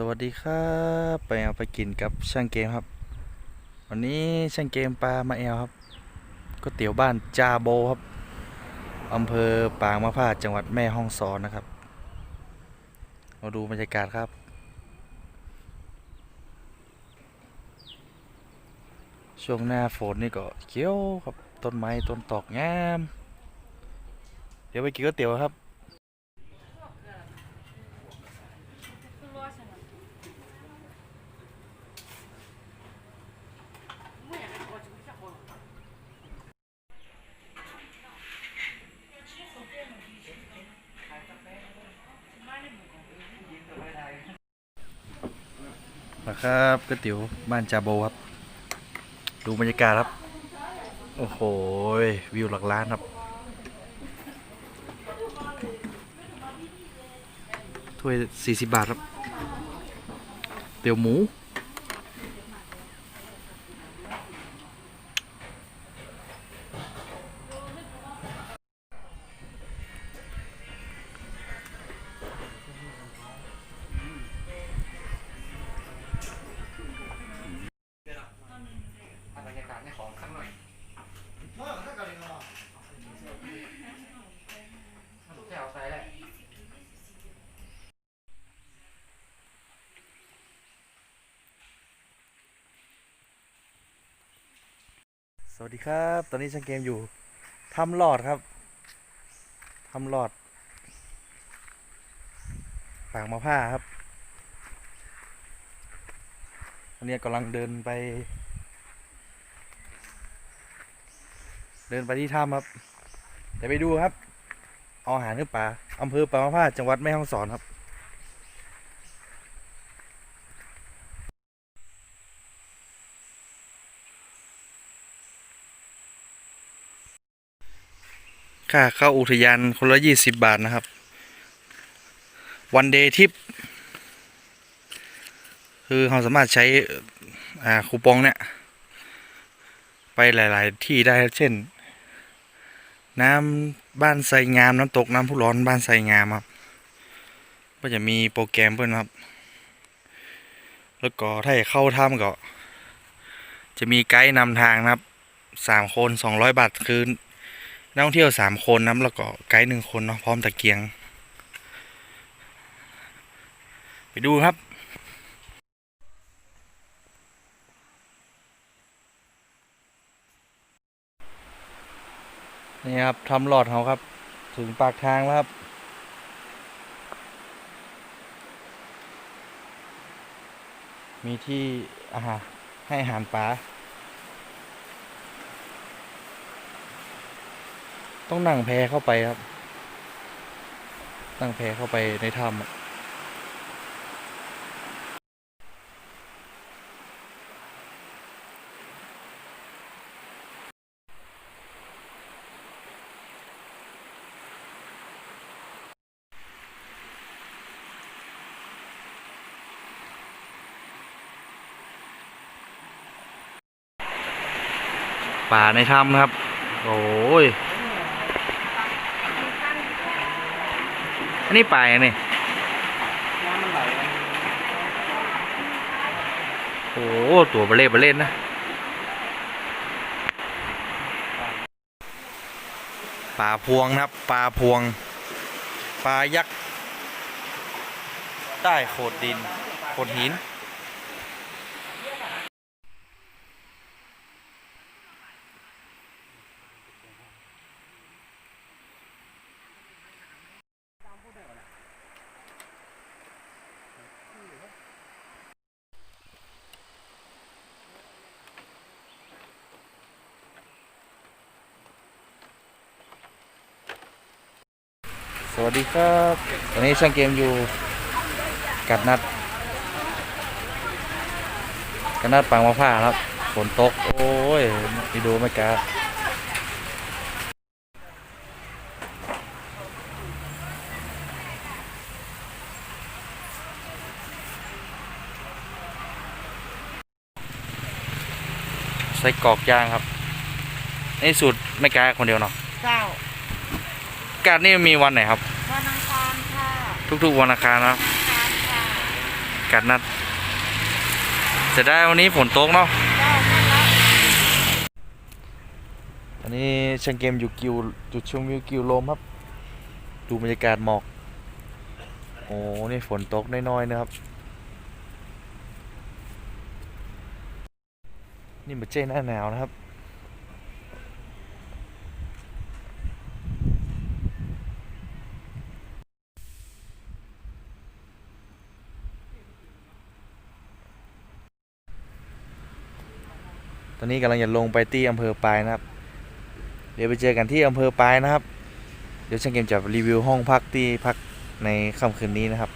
สวัสดีครับไปเอาไปกินกับช่างเกมครับ วันนี้ช่างเกมปลามาแอลครับก๋วยเตี๋ยวบ้านจาโบครับอำเภอปางมะพร้าวจังหวัดแม่ฮ่องสอนนะครับ มาดูบรรยากาศครับ ช่วงหน้าฝนนี่ก็เขียวครับต้นไม้ต้นตอกงาม เดี๋ยวไปกินก๋วยเตี๋ยวครับ นะครับก๋วยเตี๋ยวบ้านจาโบครับ ดูบรรยากาศครับ โอ้โห วิวหลักล้านครับ ถ้วย 40 บาทครับ เตี๋ยวหมู สวัสดีครับ ตอนนี้ช่างเกมอยู่ทำหลอดครับทำหลอดปางมะผ้าครับวันนี้กำลังเดินไป เดินไปที่ถ้ำครับเดี๋ยวไปดูครับ เอาอาหารหรือปลาอำเภอปางมะผ้าจังหวัดแม่ฮ่องสอนครับ ค่าเข้าอุทยานคนละยี่สิบบาทนะครับ วันเดย์ทิป คือเราสามารถใช้คูปองเนี่ย ไปหลาย ๆ ที่ได้เช่น น้ำบ้านไซงาม น้ำตกน้ำพุร้อนบ้านไซงามครับ ก็จะมีโปรแกรมเพื่อนครับ แล้วก็ถ้าอยากเข้าถ้ำก็ จะมีไกด์นำทางนะครับสามคนสองร้อยบาทคือ นักท่องเที่ยวสามคนนะแล้วก็ไกด์หนึ่งคนเนาะพร้อมตะเกียง ไปดูครับนี่ครับทำหลอดเขาครับ ถึงปากทางแล้วครับมีที่อาหารให้อาหารปลา ต้องนั่งแพเข้าไปครับ นั่งแพเข้าไปในถ้ำป่าในถ้ำครับ โอ้ย อันนี้ป่ายนี่น้ำมันไหลโอ้ตัวเบลเล่เบลเล่นนะปลาพวงนะครับปลาพวงปลายักษ์ใต้โขดดินโขดหิน ส วัสดีครับตอนนี้ช่างเกมอยู่กัดนัดกัดนัดปังมะพร้าวครับฝนตก โอ้ยไปดูไม่กล้าใส่กรอกยางครับนี่สูตรไม่กล้าคนเดียวเนาะเจ้าการนี่มีวันไหนครับ วันอังคารค่ะทุกๆวันอังคารนะครับอังคารค่ะกัดนัดจะได้วันนี้ฝนตกเนาะอันนี้ช่างเกมอยู่กิวจุดชมวิวกิวลมครับ ดูบรรยากาศหมอก โอ้นี่ฝนตกน้อยๆนะครับ นี่มันเจ้หน้าหนาวนะครับ ตอนนี้กำลังจะลงไปที่อำเภอปลายนะครับ เดี๋ยวไปเจอกันที่อำเภอปลายนะครับ เดี๋ยวช่างเกมจะรีวิวห้องพักที่พักในค่ำคืนนี้นะครับ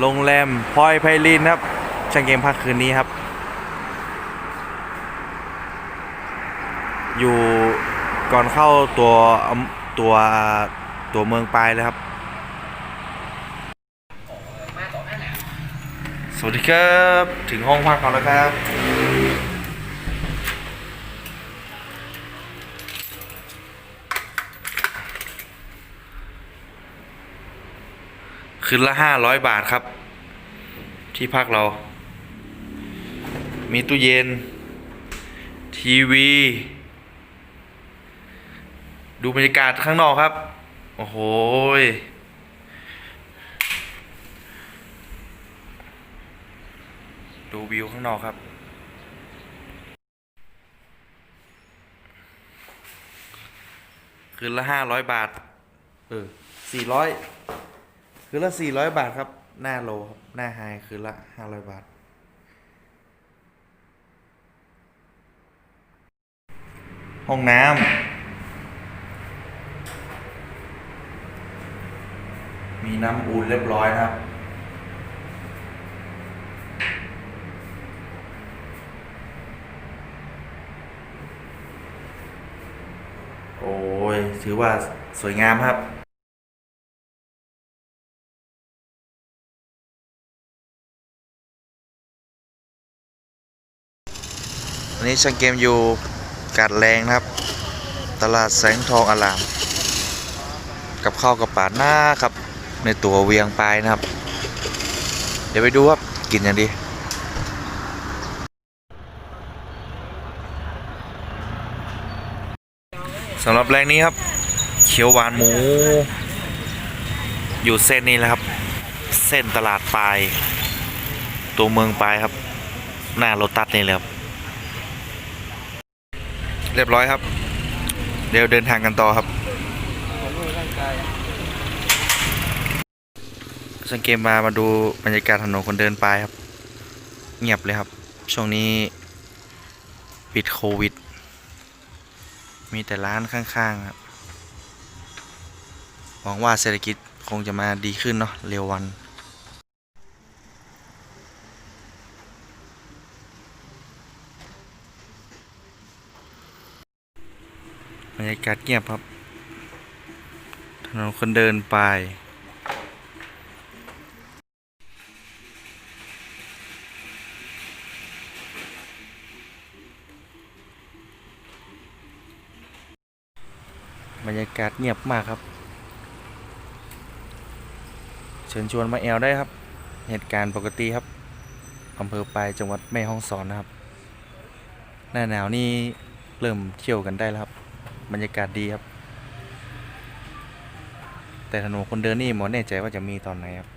โรงแรมพลอยไพลินครับช่างเกมพักคืนนี้ครับ อยู่ก่อนเข้าตัวตัวตัวเมืองปลายเลยครับ สวัสดีครับ ถึงห้องพักก่อนแล้วครับ คืนละห้าร้อยบาทครับ ที่พักเรา มีตู้เย็น ทีวี ดูบรรยากาศข้างนอกครับ โอ้โหดูวิวข้างนอกครับ คืนละห้าร้อยบาท เออสี่ร้อย คืนละสี่ร้อยบาทครับ หน้าโลครับ หน้าไฮคืนละห้าร้อยบาท ห้องน้ำ มีน้ำอุ่นเรียบร้อยนะครับโอ้ย ถือว่าสวยงามครับ วันนี้ช่างเกมอยู่กาดแรงนะครับ ตลาดแสงทองอลาม กับข้าวกับปาดหน้าครับ ในตัวเวียงปลายนะครับ เดี๋ยวไปดูครับ กินอย่างดีสำหรับแรงนี้ครับ เขียวหวานหมู อยู่เส้นนี้แหละครับ เส้นตลาดปลาย ตัวเมืองปลายครับ หน้าโรตัสนี่เลยครับ เรียบร้อยครับ เดี๋ยวเดินทางกันต่อครับสังเกตมามาดูบรรยากาศถนนคนเดินไปครับ เงียบเลยครับ ช่วงนี้ปิดโควิด มีแต่ร้านข้างๆครับหวังว่าเศรษฐกิจคงจะมาดีขึ้นเนาะเร็ววัน บ รรยากาศเงียบครับ ถนนคนเดินไปบรรยากาศเงียบมากครับ เชิญชวนมาแอลได้ครับ เหตุการณ์ปกติครับอำเภอปลายจังหวัดแม่ฮ่องสอนนะครับ หน้าหนาวนี่เริ่มเที่ยวกันได้แล้วครับ รรยากาศดีครับ แต่ถนนคนเดินนี่หมอแน่ใจว่าจะมีตอนไหนครับ